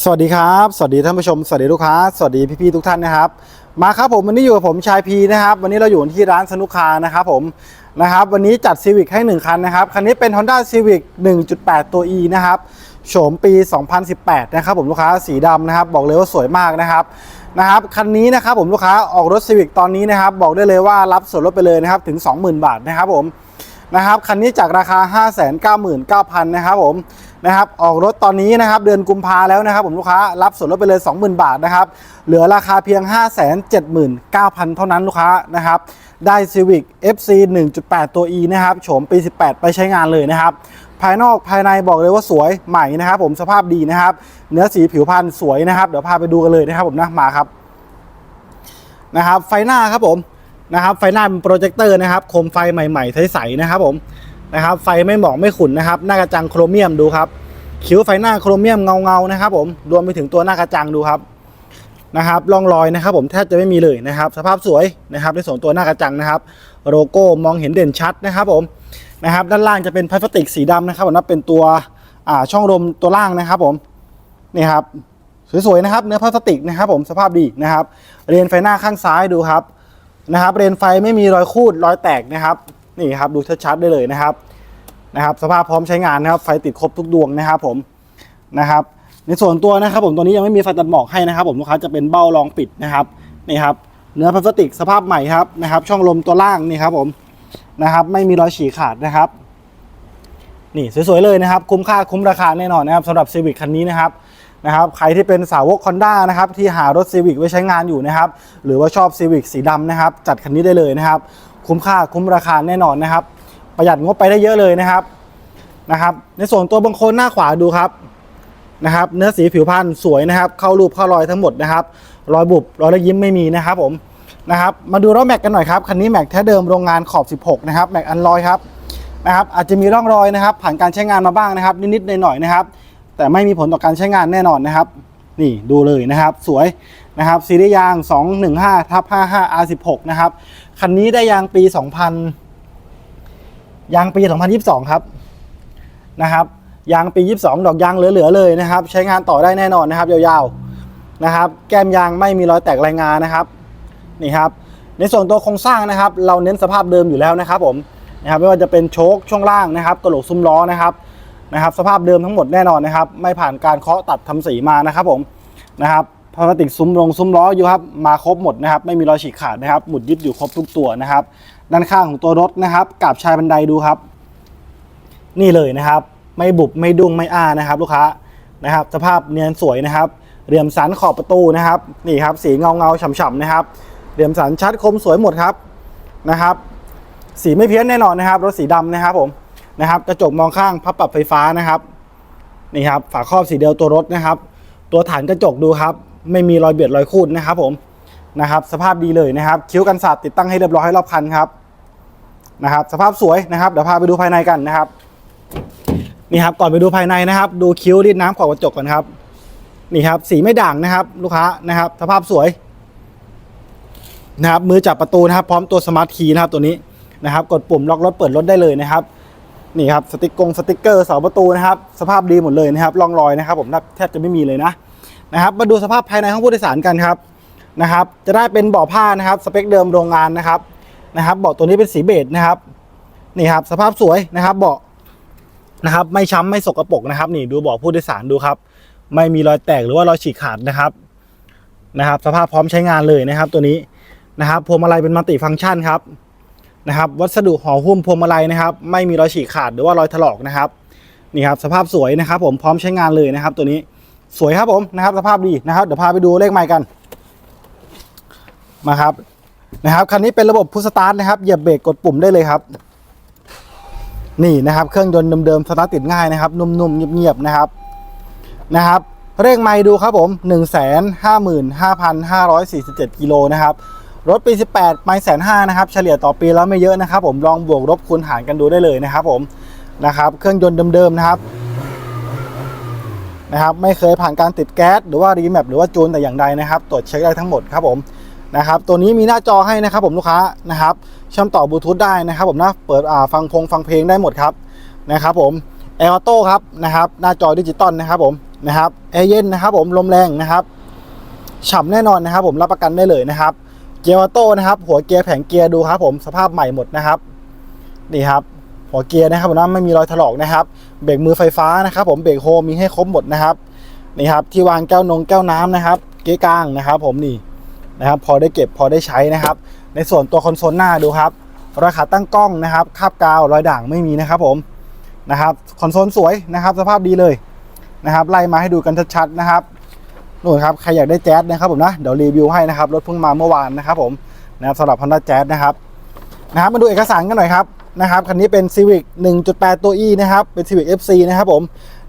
สวัสดีครับ สวัสดีท่านผู้ชม สวัสดีลูกค้า สวัสดีพี่ๆทุกท่านนะครับ มาครับผมวันนี้อยู่กับผมชายพีนะครับ วันนี้เราอยู่ที่ร้านสนุกคานะครับผมนะครับ วันนี้จัด Civic ให้ 1 คันนะครับ คันนี้เป็น Honda Civic 1.8 ตัว E นะครับ โฉมปี 2018 นะครับผมลูกค้า สีดำนะครับ บอกเลยว่าสวยมากนะครับนะครับคันนี้นะครับผมลูกค้าออกรถ Civic ตอนนี้นะครับ บอกได้เลยว่ารับส่วนลดไปเลยนะครับถึง 20,000 บาทนะครับผม นะครับคันนี้จากราคา 599,000นะครับผมนะครับออกรถตอนนี้นะครับเดือนกุมภาแล้วนะครับผมลูกค้ารับส่วนลดไปเลย 20,000 บาทนะครับเหลือราคาเพียง 579,000 เท่านั้นลูกค้านะครับได้ Civic FC 1.8 ตัว E นะครับโฉมปี 18 ไปใช้งานเลยนะครับภายนอกภายในบอกเลยว่าสวยใหม่นะครับผมสภาพดีนะครับเนื้อสีผิวพรรณสวยนะครับ เดี๋ยวพาไปดูกันเลยนะครับผมนะมาครับนะครับไฟหน้าครับผม นะครับไฟหน้าเป็นโปรเจคเตอร์นะครับโคมไฟใหม่ๆใสๆนะครับผมนะครับไฟไม่หมอกไม่ขุ่นนะครับหน้ากระจังโครเมียมดูครับคิ้วไฟหน้าโครเมียมเงาๆนะครับผมรวมไปถึงตัวหน้ากระจังดูครับนะครับร่องรอยนะครับ ผมแทบจะไม่มีเลยนะครับ สภาพสวยนะครับในส่วนตัวหน้ากระจังนะครับ โลโก้มองเห็นเด่นชัดนะครับผมนะครับด้านล่างจะเป็นพลาสติกสีดำนะครับผมนับเป็นตัวอ่าช่องลมตัวล่างนะครับผมนี่ครับสวยๆนะครับ เนื้อพลาสติกนะครับ ผมสภาพดีนะครับ เรียนไฟหน้าข้างซ้ายดูครับ นะครับเรนไฟไม่มีรอยคูดรอยแตกนะครับนี่ครับดูชัดๆได้เลยนะครับนะครับ สภาพพร้อมใช้งานนะครับ ไฟติดครบทุกดวงนะครับผมนะครับ ในส่วนตัวนะครับ ผมตัวนี้ยังไม่มีไฟตัดหมอกให้นะครับ ผมลูกค้าจะเป็นเบ้ารองปิดนะครับนี่ครับเนื้อพลาสติกสภาพใหม่ครับนะครับ ช่องลมตัวล่างนี่ครับผมนะครับ ไม่มีรอยฉีกขาดนะครับนี่สวยๆเลยนะครับ คุ้มค่าคุ้มราคาแน่นอนนะครับสำหรับ Civic คันนี้นะครับ นะครับใครที่เป็นสาวก Honda นะครับที่หารถ Civic ไว้ใช้งานอยู่นะครับหรือว่าชอบ Civic สีดำนะครับจัดคันนี้ได้เลยนะครับ คุ้มค่าคุ้มราคาแน่นอนนะครับ ประหยัดงบไปได้เยอะเลยนะครับนะครับในส่วนตัวบางคนหน้าขวาดูครับนะครับเนื้อสีผิวพรรณสวยนะครับ เข้ารูปเข้ารอยทั้งหมดนะครับรอยบุบรอยระยิ้มไม่มีนะครับผมนะครับมาดูล้อแม็กกันหน่อยครับคันนี้แม็กแท้เดิมโรงงานขอบ 16 นะครับแม็กอันลอยครับนะครับอาจจะมีร่องรอยนะครับ ผ่านการใช้งานมาบ้างนะครับ นิดๆหน่อยๆนะครับ แต่ไม่มีผลต่อการใช้งานแน่นอนนะครับ นี่ดูเลยนะครับ สวยนะครับซีรีส์ยาง 215ทับ55 R16 นะครับ คันนี้ได้ยางปี 2000 ยางปี 2022 ครับนะครับ ยางปี 22 ดอกยางเหลือๆเลยนะครับ ใช้งานต่อได้แน่นอนนะครับ ยาวๆนะครับ แก้มยางไม่มีรอยแตกรายงานนะครับนี่ครับ ในส่วนตัวโครงสร้างนะครับ เราเน้นสภาพเดิมอยู่แล้วนะครับผมนะครับไม่ว่าจะเป็นโชคช่วงล่างนะครับกระโหลกซุ้มล้อนะครับ นะครับสภาพเดิมทั้งหมดแน่นอนนะครับ ไม่ผ่านการเคาะตัดทำสีมานะครับผมนะครับพลาสติกซุ้มลงซุ้มล้ออยู่ครับมาครบหมดนะครับไม่มีรอยฉีกขาดนะครับหมุดยึดอยู่ครบทุกตัวนะครับ ด้านข้างของตัวรถนะครับกับชายบันไดดูครับ นี่เลยนะครับ ไม่บุบไม่ดุ้งไม่อ้านะครับ ลูกค้านะครับ สภาพเนียนสวยนะครับเหลี่ยมสันขอบประตูนะครับนี่ครับสีเงาเงาๆฉ่ำๆนะครับเหลี่ยมสันชัดคมสวยหมดครับนะครับ สีไม่เพี้ยนแน่นอนนะครับรถสีดำนะครับผม นะครับ กระจกมองข้างพับปรับไฟฟ้านะครับนี่ครับฝาครอบสีเดียวตัวรถนะครับ ตัวฐานกระจกดูครับ ไม่มีรอยเบียดรอยคูดนะครับผมนะครับสภาพดีเลยนะครับ คิ้วกันสาดติดตั้งให้เรียบร้อยรอบคันครับนะครับสภาพสวยนะครับเดี๋ยวพาไปดูภายในกันนะครับนี่ครับก่อนไปดูภายในนะครับ ดูคิ้วรีดน้ำขอบกระจกกันครับนี่ครับสีไม่ด่างนะครับ ลูกค้านะครับ สภาพสวยนะครับมือจับประตูนะครับ พร้อมตัวสมาร์ทคีย์นะครับตัวนี้นะครับ กดปุ่มล็อกรถเปิดรถได้เลยนะครับ นี่ครับสติกกงสติกเกอร์เสาประตูนะครับสภาพดีหมดเลยนะครับร่องรอยนะครับ ผมแทบจะไม่มีเลยนะนะครับมาดูสภาพภายในห้องผู้โดยสารกันครับนะครับ จะได้เป็นเบาะผ้านะครับสเปคเดิมโรงงานนะครับนะครับเบาะตัวนี้เป็นสีเบจนะครับนี่ครับสภาพสวยนะครับเบาะนะครับ ไม่ช้ำไม่สกรปรกนะครับ นี่ดูเบาะผู้โดยสารดูครับ ไม่มีรอยแตกหรือว่ารอยฉีกขาดนะครับนะครับ สภาพพร้อมใช้งานเลยนะครับ ตัวนี้นะครับพวงมาลัยเป็นมัลติฟังก์ชันครับ นะครับ วัสดุห่อหุ้มพวงมาลัยนะครับ ไม่มีรอยฉีกขาดหรือว่ารอยถลอกนะครับนี่ครับสภาพสวยนะครับ ผมพร้อมใช้งานเลยนะครับ ตัวนี้สวยครับผมนะครับ สภาพดีนะครับเดี๋ยวพาไปดูเลขใหม่กันมาครับนะครับคันนี้เป็นระบบพุชสตาร์ทนะครับเหยียบเบรกกดปุ่มได้เลยครับ นี่นะครับ เครื่องยนต์เดิมๆสตาร์ทติดง่ายนะครับ นุ่มๆเงียบๆนะครับนะครับเร่งไมล์ดูครับผม 1 5 5 5 4 7กิโลนะครับ รถปี 18 ไม่แสนห้านะครับ เฉลี่ยต่อปีแล้วไม่เยอะนะครับ ผมลองบวกลบคูณหารกันดูได้เลยนะครับผมนะครับ เครื่องยนต์เดิมๆนะครับนะครับไม่เคยผ่านการติดแก๊สหรือว่ารีแมปหรือว่าจูนแต่อย่างใดนะครับ ตรวจเช็คได้ทั้งหมดครับผมนะครับ ตัวนี้มีหน้าจอให้นะครับผมลูกค้านะครับเชื่อมต่อบลูทูธได้นะครับ ผมนะเปิดอ่าฟังพงฟังเพลงได้หมดครับนะครับผมแอร์ออโต้ครับนะครับ หน้าจอดิจิตอลนะครับผมนะครับแอร์เย็นนะครับผมลมแรงนะครับฉ่ำแน่นอนนะครับ ผมรับประกันได้เลยนะครับ เกียร์ออโต้นะครับ หัวเกียร์แผงเกียร์ดูครับผมสภาพใหม่หมดนะครับนี่ครับ หัวเกียร์นะครับผมนะไม่มีรอยถลอกนะครับเบรกมือไฟฟ้านะครับ ผมเบรกโฮมีให้ครบหมดนะครับนี่ครับที่วางแก้วนงแก้วน้ำนะครับ เกียร์กลางนะครับ ผมนี่นะครับ พอได้เก็บพอได้ใช้นะครับ ในส่วนตัวคอนโซลหน้าดูครับรอยขาตั้งกล้องนะครับคาบกาวรอยด่างไม่มีนะครับ ผมนะครับคอนโซลสวยนะครับ สภาพดีเลยนะครับไล่มาให้ดูกันชัดๆนะครับ นู่นครับใครอยากได้แจ๊สนะครับผมนะเดี๋ยวรีวิวให้นะครับรถเพิ่งมาเมื่อวานนะครับผมนะครับสำหรับ Honda Jazz นะครับนะครับมาดูเอกสารกันหน่อยครับนะครับคันนี้เป็น Civic 1.8 ตัว E นะครับเป็น Civic FC นะครับผม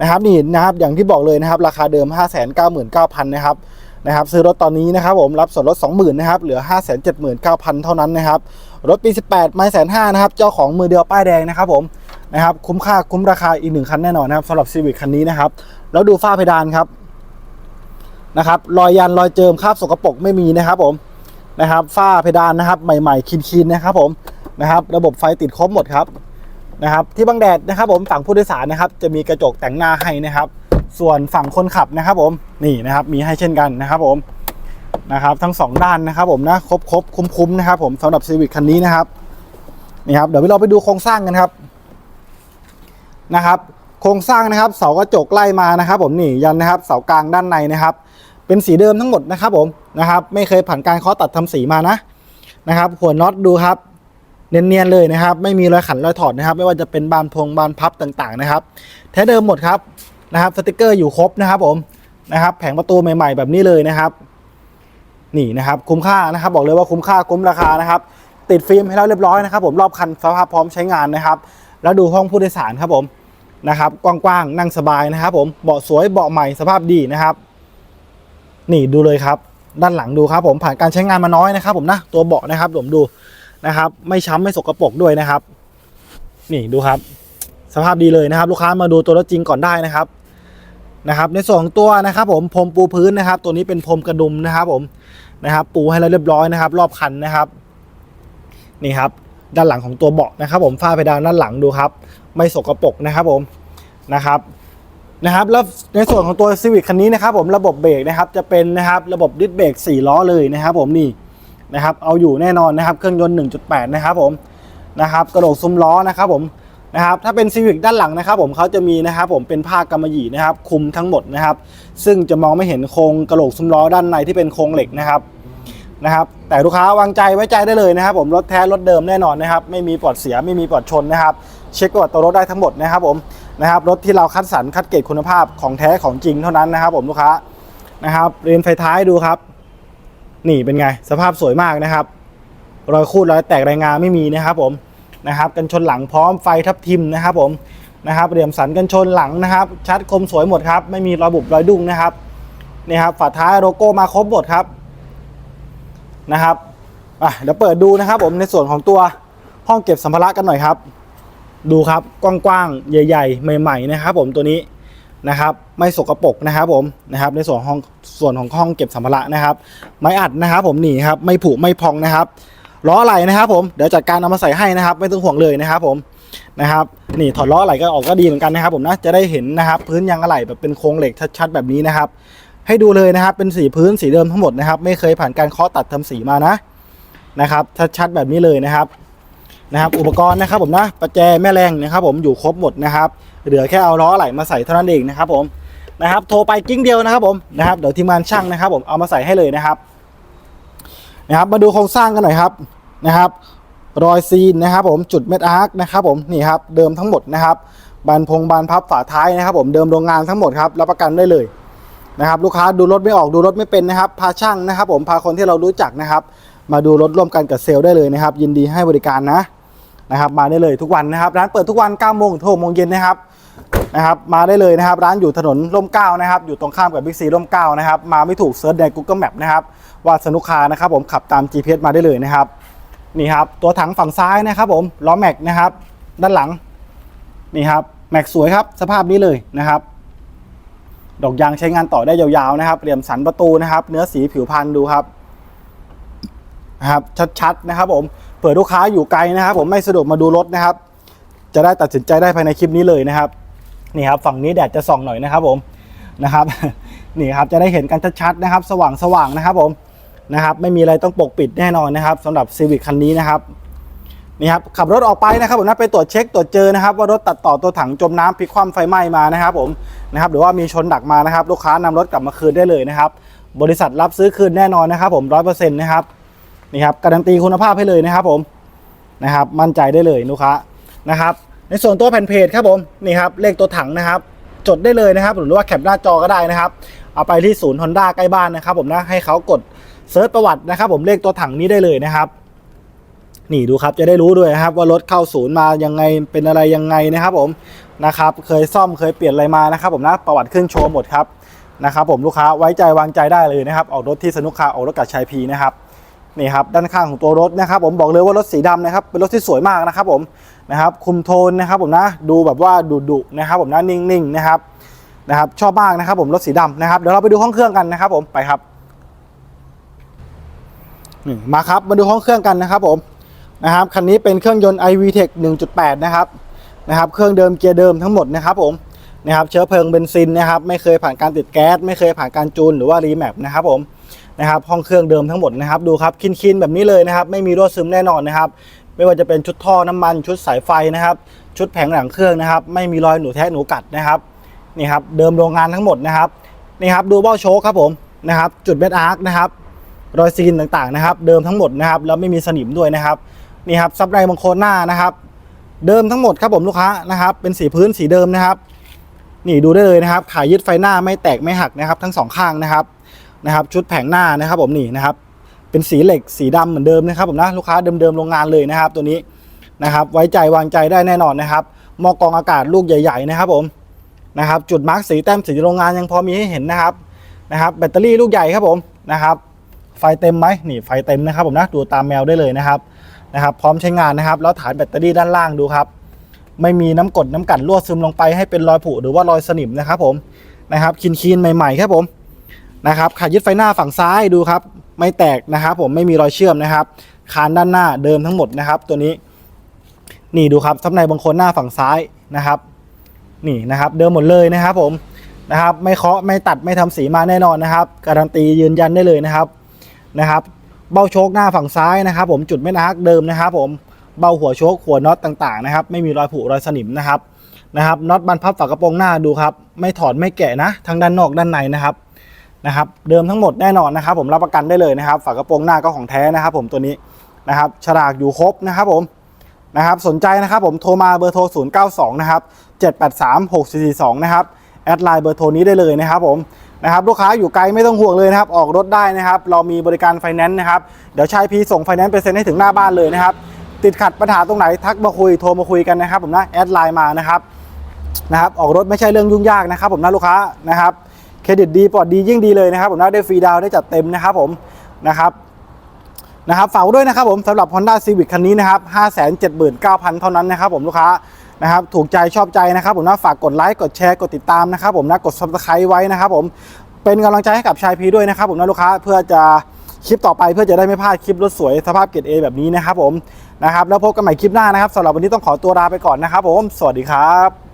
นะครับนี่นะครับอย่างที่บอกเลยนะครับราคาเดิม 599,000นะครับนะครับซื้อรถตอนนี้นะครับผมรับส่วนลด 20,000นะครับเหลือ 579,000 เท่านั้นนะครับรถปี 18 ไม่แสนห้านะครับเจ้าของมือเดียวป้ายแดงนะครับผมนะครับคุ้มค่าคุ้มราคาอีกหนึ่งคันแน่นอนนะครับสำหรับ Civic คันนี้นะครับแล้วดูฝ้าเพดานครับ นะครับรอยยันรอยเจิมคราบสกปรกไม่มีนะครับผมนะครับฝ้าเพดานนะครับ ใหม่ๆคินๆนะครับผมนะครับระบบไฟติดครบหมดครับนะครับที่บังแดดนะครับผมฝั่งผู้โดยสารนะครับจะมีกระจกแต่งหน้าให้นะครับ ส่วนฝั่งคนขับนะครับผมนี่นะครับมีให้เช่นกันนะครับผมนะครับทั้งสองด้านนะครับผมนะครบครบคุ้มคุ้มๆนะครับผมสำหรับ Civic คันนี้นะครับนี่ครับเดี๋ยวเราไปดูโครงสร้างกันครับนะครับ โครงสร้างนะครับเสากระจกไล่มานะครับ ผมนี่ยันนะครับเสากลางด้านในนะครับ เป็นสีเดิมทั้งหมดนะครับผมนะครับไม่เคยผ่านการเคาะตัดทำสีมานะนะครับหัวน็อตดูครับเนียนๆเลยนะครับ ไม่มีรอยขันรอยถอดนะครับ ไม่ว่าจะเป็นบานพงบานพับต่างๆนะครับ แท้เดิมหมดครับนะครับสติกเกอร์อยู่ครบนะครับผมนะครับ แผงประตูใหม่ ๆ แบบนี้เลยนะครับ นี่นะครับ คุ้มค่านะครับ บอกเลยว่าคุ้มค่าคุ้มราคานะครับ ติดฟิล์มให้เราเรียบร้อยนะครับ ผมรอบคันสภาพพร้อมใช้งานนะครับ แล้วดูห้องผู้โดยสารครับผมนะครับกว้างๆนั่งสบายนะครับ ผมเบาะสวยเบาะใหม่สภาพดีนะครับ นี่ดูเลยครับ ด้านหลังดูครับผมผ่านการใช้งานมาน้อยนะครับ ผมนะตัวเบาะนะครับผมดูนะครับ ไม่ช้ำไม่สกปรกด้วยนะครับ นี่ดูครับ สภาพดีเลยนะครับ ลูกค้ามาดูตัวรถจริงก่อนได้นะครับนะครับ ในส่วนของตัวนะครับ ผมพรมปูพื้นนะครับ ตัวนี้เป็นพรมกระดุมนะครับ ผมนะครับ ปูให้แล้วเรียบร้อยนะครับ รอบคันนะครับ นี่ครับ ด้านหลังของตัวเบาะนะครับ ผมฝ้าเพดานด้านหลังดูครับ ไม่สกปรกนะครับ ผมนะครับ นะครับแล้วในส่วนของตัว Civic คันนี้นะครับผมระบบเบรกนะครับจะเป็นนะครับระบบดิสเบรก4ล้อเลยนะครับผมนี่นะครับเอาอยู่แน่นอนนะครับเครื่องยนต์ 1.8 นะครับผมนะครับกระโหลกซุ้มล้อนะครับผมนะครับถ้าเป็น Civic ด้านหลังนะครับผมเขาจะมีนะครับผมเป็นผ้ากำมะหยี่นะครับคุมทั้งหมดนะครับ ซึ่งจะมองไม่เห็นโครงกระโหลกซุ้มล้อด้านในที่เป็นโครงเหล็กนะครับนะครับ แต่ลูกค้าวางใจไว้ใจได้เลยนะครับ ผมรถแท้รถเดิมแน่นอนนะครับ ไม่มีปลอดเสียไม่มีปลอดชนนะครับ เช็คประวัติตัวรถได้ทั้งหมดนะครับผม นะครับรถที่เราคัดสรรคัดเกรดคุณภาพของแท้ของจริงเท่านั้นนะครับ ผมลูกค้านะครับเรียนไฟท้ายดูครับ นี่เป็นไงสภาพสวยมากนะครับ รอยคูดรอยแตกรายงานไม่มีนะครับ ผมนะครับ กันชนหลังพร้อมไฟทับทิมนะครับ ผมนะครับเหลี่ยมสันกันชนหลังนะครับ ชัดคมสวยหมดครับ ไม่มีรอยบุบรอยดุ้งนะครับนี่ครับฝาท้ายโลโก้มาครบหมดครับนะครับอะเดี๋ยวเปิดดูนะครับ ผมในส่วนของตัวห้องเก็บสัมภาระกันหน่อยครับ ดูครับกว้างๆ ใหญ่ ๆ ใหม่ ๆ นะครับ ผมตัวนี้นะครับ ไม่สกปรกนะครับผมนะครับในส่วนห้องส่วนของห้องเก็บสัมภาระนะครับ ไม้อัดนะครับ ผมนี่ครับไม่ผุไม่พองนะครับล้ออะไหลนะครับ ผมเดี๋ยวจัดการเอามาใส่ให้นะครับ ไม่ต้องห่วงเลยนะครับ ผมนะครับ นี่ถอดล้ออะไหลก็ออกก็ดีเหมือนกันนะครับ ผมนะจะได้เห็นนะครับ พื้นยางอะไหล่แบบเป็นโครงเหล็กชัดๆแบบนี้นะครับ ให้ดูเลยนะครับ เป็นสีพื้นสีเดิมทั้งหมดนะครับ ไม่เคยผ่านการเคาะตัดทำสีมานะนะครับชัดๆแบบนี้เลยนะครับ นะครับอุปกรณ์นะครับผมนะประแจแม่แรงนะครับผมอยู่ครบหมดนะครับ เหลือแค่เอาล้อไหลมาใส่เท่านั้นเองนะครับผมนะครับโทรไปกิ้งเดียวนะครับผมนะครับเดี๋ยวทีมงานช่างนะครับ ผมเอามาใส่ให้เลยนะครับนะครับ มาดูโครงสร้างกันหน่อยครับนะครับ รอยซีนนะครับ ผมจุดเม็ดอาร์คนะครับผมนี่ครับเดิมทั้งหมดนะครับบานพงบานพับฝาท้ายนะครับ ผมเดิมโรงงานทั้งหมดครับรับประกันได้เลยนะครับ ลูกค้าดูรถไม่ออกดูรถไม่เป็นนะครับ พาช่างนะครับ ผมพาคนที่เรารู้จักนะครับ มาดูรถร่วมกันกับเซลล์ได้เลยนะครับ ยินดีให้บริการนะ นะครับมาได้เลยทุกวันนะครับ ร้านเปิดทุกวัน9โมงถึง6โมงเย็นนะครับนะครับ มาได้เลยนะครับ ร้านอยู่ถนนร่มเก้านะครับ อยู่ตรงข้ามกับบิ๊กซีร่มเก้านะครับ มาไม่ถูกเซิร์ชใน Google Map นะครับว่าสนุกคานะครับ ผมขับตาม GPS มาได้เลยนะครับ นี่ครับ ตัวถังฝั่งซ้ายนะครับ ผมล้อแม็กนะครับ ด้านหลัง นี่ครับแม็กสวยครับ สภาพนี้เลยนะครับ ดอกยางใช้งานต่อได้ยาวๆนะครับเหลี่ยมสันประตูนะครับ เนื้อสีผิวพรรณดูครับนะครับชัดๆนะครับผม เผื่อลูกค้าอยู่ไกลนะครับ ผมไม่สะดวกมาดูรถนะครับ จะได้ตัดสินใจได้ภายในคลิปนี้เลยนะครับนี่ครับฝั่งนี้แดดจะส่องหน่อยนะครับผมนะครับนี่ครับจะได้เห็นกันชัดๆนะครับ สว่างๆนะครับผมนะครับ ไม่มีอะไรต้องปกปิดแน่นอนนะครับสำหรับซีวิคคันนี้นะครับนี่ครับขับรถออกไปนะครับผมนะไปตรวจเช็คตรวจเจอนะครับ ว่ารถตัดต่อตัวถังจมน้ำพลิกคว่ำไฟไหม้มานะครับ ผมนะครับหรือว่ามีชนดักมานะครับ ลูกค้านำรถกลับมาคืนได้เลยนะครับ บริษัทรับซื้อคืนแน่นอนนะครับ ผมร้อยเปอร์เซ็นต์นะครับ นี่ครับการันตีคุณภาพให้เลยนะครับผมนะครับ มั่นใจได้เลยลูกค้านะครับ ในส่วนตัวแผ่นเพจครับผมนี่ครับเลขตัวถังนะครับ จดได้เลยนะครับ หรือว่าแคปหน้าจอก็ได้นะครับ เอาไปที่ศูนย์ฮอนด้าใกล้บ้านนะครับ ผมนะให้เขากดเซิร์ชประวัตินะครับ ผมเลขตัวถังนี้ได้เลยนะครับนี่ดูครับจะได้รู้ด้วยนะครับว่ารถเข้าศูนย์มายังไงเป็นอะไรยังไงนะครับ ผมนะครับ เคยซ่อมเคยเปลี่ยนอะไรมานะครับผมนะประวัติขึ้นโชว์หมดครับนะครับ ผมลูกค้าไว้ใจวางใจได้เลยนะครับ ออกรถที่สนุกคาออกรถกับชายพีนะครับ นี่ครับด้านข้างของตัวรถนะครับ ผมบอกเลยว่ารถสีดำนะครับเป็นรถที่สวยมากนะครับผมนะครับคุมโทนนะครับผมนะดูแบบว่าดุดุนะครับผมนะนิ่งๆนะครับนะครับชอบมากนะครับผมรถสีดำนะครับเดี๋ยวเราไปดูห้องเครื่องกันนะครับผมไปครับมาครับมาดูห้องเครื่องกันนะครับผมนะครับคันนี้เป็นเครื่องยนต์ iVTEC 1.8 นะครับนะครับเครื่องเดิมเกียร์เดิมทั้งหมดนะครับผมนะครับเชื้อเพลิงเบนซินนะครับไม่เคยผ่านการติดแก๊สไม่เคยผ่านการจูนหรือว่ารีแมปนะครับผม นะครับห้องเครื่องเดิมทั้งหมดนะครับดูครับคินๆแบบนี้เลยนะครับไม่มีรั่วซึมแน่นอนนะครับไม่ว่าจะเป็นชุดท่อน้ำมันชุดสายไฟนะครับ ชุดแผงหลังเครื่องนะครับ ไม่มีรอยหนูแทะหนูกัดนะครับนี่ครับเดิมโรงงานทั้งหมดนะครับนี่ครับดูเบ้าโชคครับผมนะครับจุดเม็ดอาร์คนะครับรอยซีนต่างๆนะครับ เดิมทั้งหมดนะครับแล้วไม่มีสนิมด้วยนะครับนี่ครับซับในบางโคนหน้านะครับเดิมทั้งหมดครับผมลูกค้านะครับ เป็นสีพื้นสีเดิมนะครับ นี่ดูได้เลยนะครับ ขายึดไฟหน้าไม่แตกไม่หักนะครับ ทั้งสองข้างนะครับ นะครับชุดแผงหน้านะครับผมนี่นะครับเป็นสีเหล็กสีดำเหมือนเดิมนะครับผมนะลูกค้าเดิมๆโรงงานเลยนะครับ ตัวนี้นะครับ ไว้ใจวางใจได้แน่นอนนะครับหมอกรองอากาศลูกใหญ่ ๆ นะครับผมนะครับจุดมาร์กสีแต้มสีโรงงานยังพอมีให้เห็นนะครับนะครับแบตเตอรี่ลูกใหญ่ครับผมนะครับ ไฟเต็มไหมนี่ไฟเต็มนะครับผมนะดูตามแมวได้เลยนะครับนะครับ พร้อมใช้งานนะครับ แล้วฐานแบตเตอรี่ด้านล่างดูครับ ไม่มีน้ำกดน้ำกัดรั่วซึมลงไปให้เป็นรอยผุหรือว่ารอยสนิมนะครับผมนะครับคินคีนใหม่ๆครับผม นะครับขายึดไฟหน้าฝั่งซ้ายดูครับไม่แตกนะครับผมไม่มีรอยเชื่อมนะครับ คานด้านหน้าเดิมทั้งหมดนะครับ ตัวนี้ นี่ดูครับซับในบางคนหน้าฝั่งซ้ายนะครับ นี่นะครับเดิมหมดเลยนะครับ ผมนะครับ ไม่เคาะไม่ตัดไม่ทำสีมาแน่นอนนะครับ การันตียืนยันได้เลยนะครับนะครับเบ้าโชคหน้าฝั่งซ้ายนะครับ ผมจุดไม่นักเดิมนะครับ ผมเบ้าหัวโชคหัวน็อตต่างๆนะครับ ไม่มีรอยผุรอยสนิมนะครับนะครับน็อตบันพับฝากระโปรงหน้าดูครับ ไม่ถอดไม่แกะนะทั้งด้านนอกด้านในนะครับ นะครับเดิมทั้งหมดแน่นอนนะครับ ผมรับประกันได้เลยนะครับ ฝากระโปรงหน้าก็ของแท้นะครับ ผมตัวนี้นะครับฉลากอยู่ครบนะครับผมนะครับสนใจนะครับผมโทรมาเบอร์โทร 092 นะครับ 783 6442 นะครับ แอดไลน์เบอร์โทรนี้ได้เลยนะครับผมนะครับลูกค้าอยู่ไกลไม่ต้องห่วงเลยนะครับ ออกรถได้นะครับ เรามีบริการไฟแนนซ์นะครับเดี๋ยวชายพีส่งไฟแนนซ์ไปเซ็นให้ถึงหน้าบ้านเลยนะครับ ติดขัดปัญหาตรงไหนทักมาคุยโทรมาคุยกันนะครับ ผมนะแอดไลน์มานะครับนะครับ ออกรถไม่ใช่เรื่องยุ่งยากนะครับ ผมนะลูกค้านะครับ รดิตดีปลอดดียิ่งดีเลยนะครับผมนะได้ฟรีดาวได้จัดเต็มนะครับผมนะครับนะครับฝากด้วยนะครับผมสำหรับ Honda Civic คันนี้นะครับ 579,000 เท่านั้นนะครับผมลูกค้านะครับถูกใจชอบใจนะครับผมนะฝากกดไลค์กดแชร์กดติดตามนะครับผมนะกด subscribe ไว้นะครับผมเป็นกำลังใจให้กับชายพีด้วยนะครับผมนะลูกค้าเพื่อจะคลิปต่อไปเพื่อจะได้ไม่พลาดคลิปรถสวยสภาพเกรดเอแบบนี้นะครับผมนะครับแล้วพบกันใหม่คลิปหน้านะครับสำหรับวันนี้ต้องขอตัวลาไปก่อนนะครับผมสวัสดีครับ